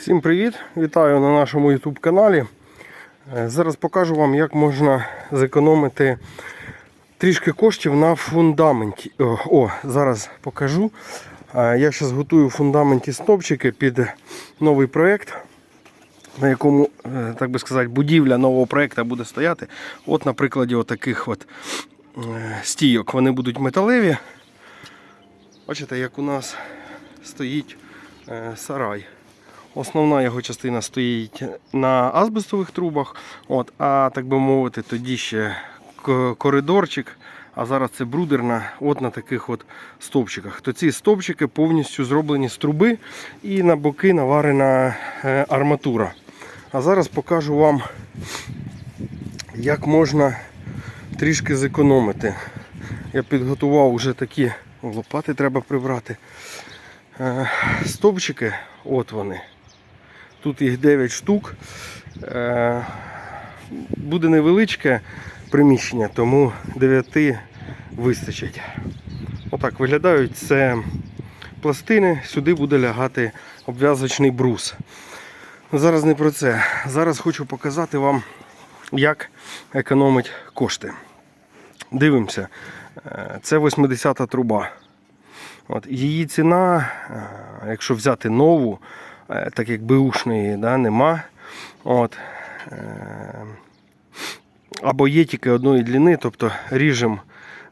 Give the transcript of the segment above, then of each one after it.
Всім привіт! Вітаю на нашому YouTube каналі. Е, Зараз покажу вам, як можна зекономити трішки коштів на фундаменті. О, зараз покажу. Е, Я зараз готую в фундаменті стовпчики під новий проєкт, на якому, е, так би сказати, будівля нового проєкту буде стояти. От на прикладі отаких от стійок. Вони будуть металеві. Бачите, як у нас стоїть сарай. Основна його частина стоїть на азбестових трубах, от, а так би мовити, тоді ще коридорчик, а зараз це брудерна от на таких от стовпчиках. То ці стовпчики повністю зроблені з труби і на боки наварена е, арматура. А зараз покажу вам, як можна трішки зекономити. Я підготував вже такі лопати треба прибрати. Е, Стовпчики, от вони. Тут їх 9 штук. Е, Буде невеличке приміщення, тому 9 вистачить. Отак виглядають. Це пластини, сюди буде лягати обв'язочний брус. Зараз не про це. Зараз хочу показати вам, як економить кошти. Дивимося. Е, Це 80-та труба. От, її ціна, е, якщо взяти нову, так як беушної да, нема. От, е, або є тільки одної длини, тобто ріжемо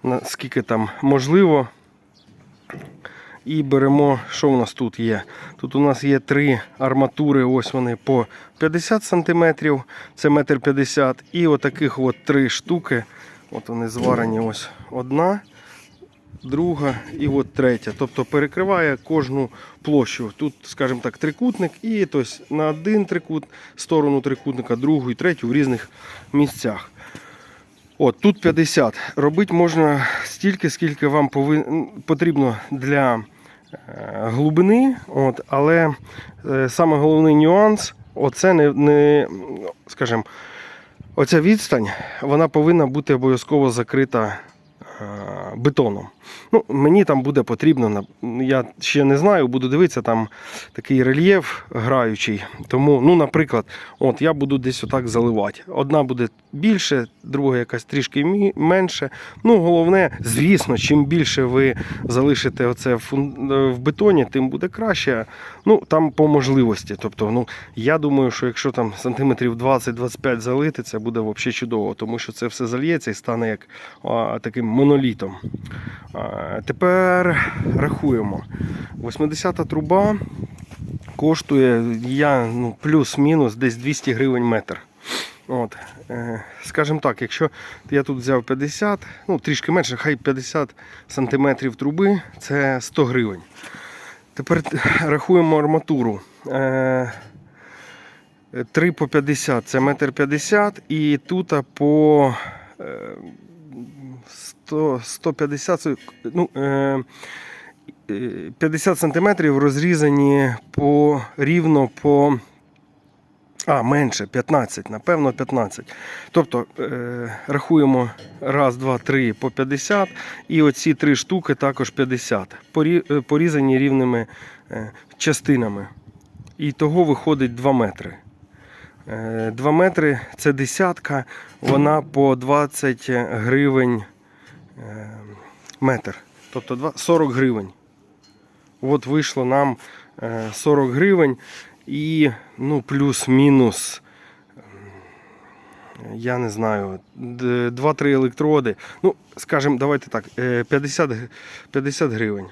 наскільки там можливо. І беремо, що у нас тут є. Тут у нас є три арматури, ось вони по 50 см, це метр 50 І отаких от три штуки. От вони зварені ось одна, друга і от третя. Тобто перекриває кожну площу. Тут, скажімо так, трикутник, і тобто, на один трикут, сторону трикутника, другу і третю в різних місцях. От тут 50. Робити можна стільки, скільки вам повин... потрібно для е, глибини. От, але е, саме головний нюанс оце не, не скажімо, оця відстань вона повинна бути обов'язково закрита бетоном. Ну, мені там буде потрібно, я ще не знаю, буду дивитися, там такий рельєф граючий. Тому, ну, наприклад, от я буду десь отак заливати. Одна буде більше, друга якась трішки менше. Ну, головне, звісно, чим більше ви залишите оце в, е, в бетоні, тим буде краще. Ну, там по можливості. Тобто, ну, я думаю, що якщо там сантиметрів 20-25 залити, це буде взагалі чудово, тому що це все зальється і стане як а, таким монолітом. А, тепер рахуємо. 80-та труба коштує я ну, плюс-мінус десь 200 гривень метр. От, е, скажімо так, якщо я тут взяв 50, ну трішки менше, хай 50 сантиметрів труби, це 100 гривень. Тепер рахуємо арматуру. Е, 3 по 50 це метр 50 і тут по е, 100, 150 ну, е, е, 50 сантиметрів розрізані по рівно по. А, менше 15, напевно, 15. Тобто е, рахуємо раз, два, три по 50, і оці три штуки також 50, порі- е, порізані рівними е, частинами. І того виходить 2 метри. 2 метри це десятка, вона по 20 гривень е, метр. Тобто 40 гривень. От вийшло нам е, 40 гривень і ну, плюс-мінус, я не знаю, д- 2-3 електроди. Ну, скажімо, давайте так, е, 50, 50 гривень.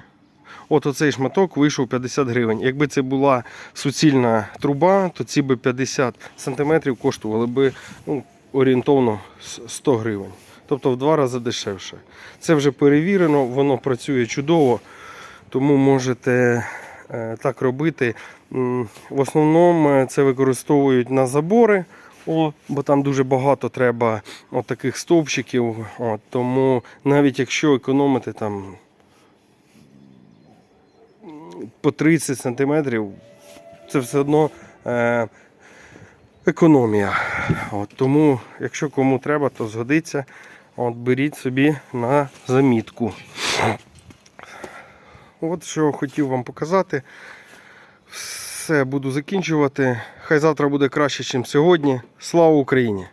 От оцей шматок вийшов 50 гривень. Якби це була суцільна труба, то ці би 50 сантиметрів коштували би ну, орієнтовно 100 гривень. Тобто в два рази дешевше. Це вже перевірено, воно працює чудово, тому можете е, так робити. В основному е, це використовують на забори, о, бо там дуже багато треба от таких стовпчиків. От, тому навіть якщо економити там по 30 сантиметрів, це все одно е, економія. От, тому, якщо кому треба, то згодиться. От, беріть собі на замітку. От що хотів вам показати. все, буду закінчувати. Хай завтра буде краще, ніж сьогодні. Слава Україні!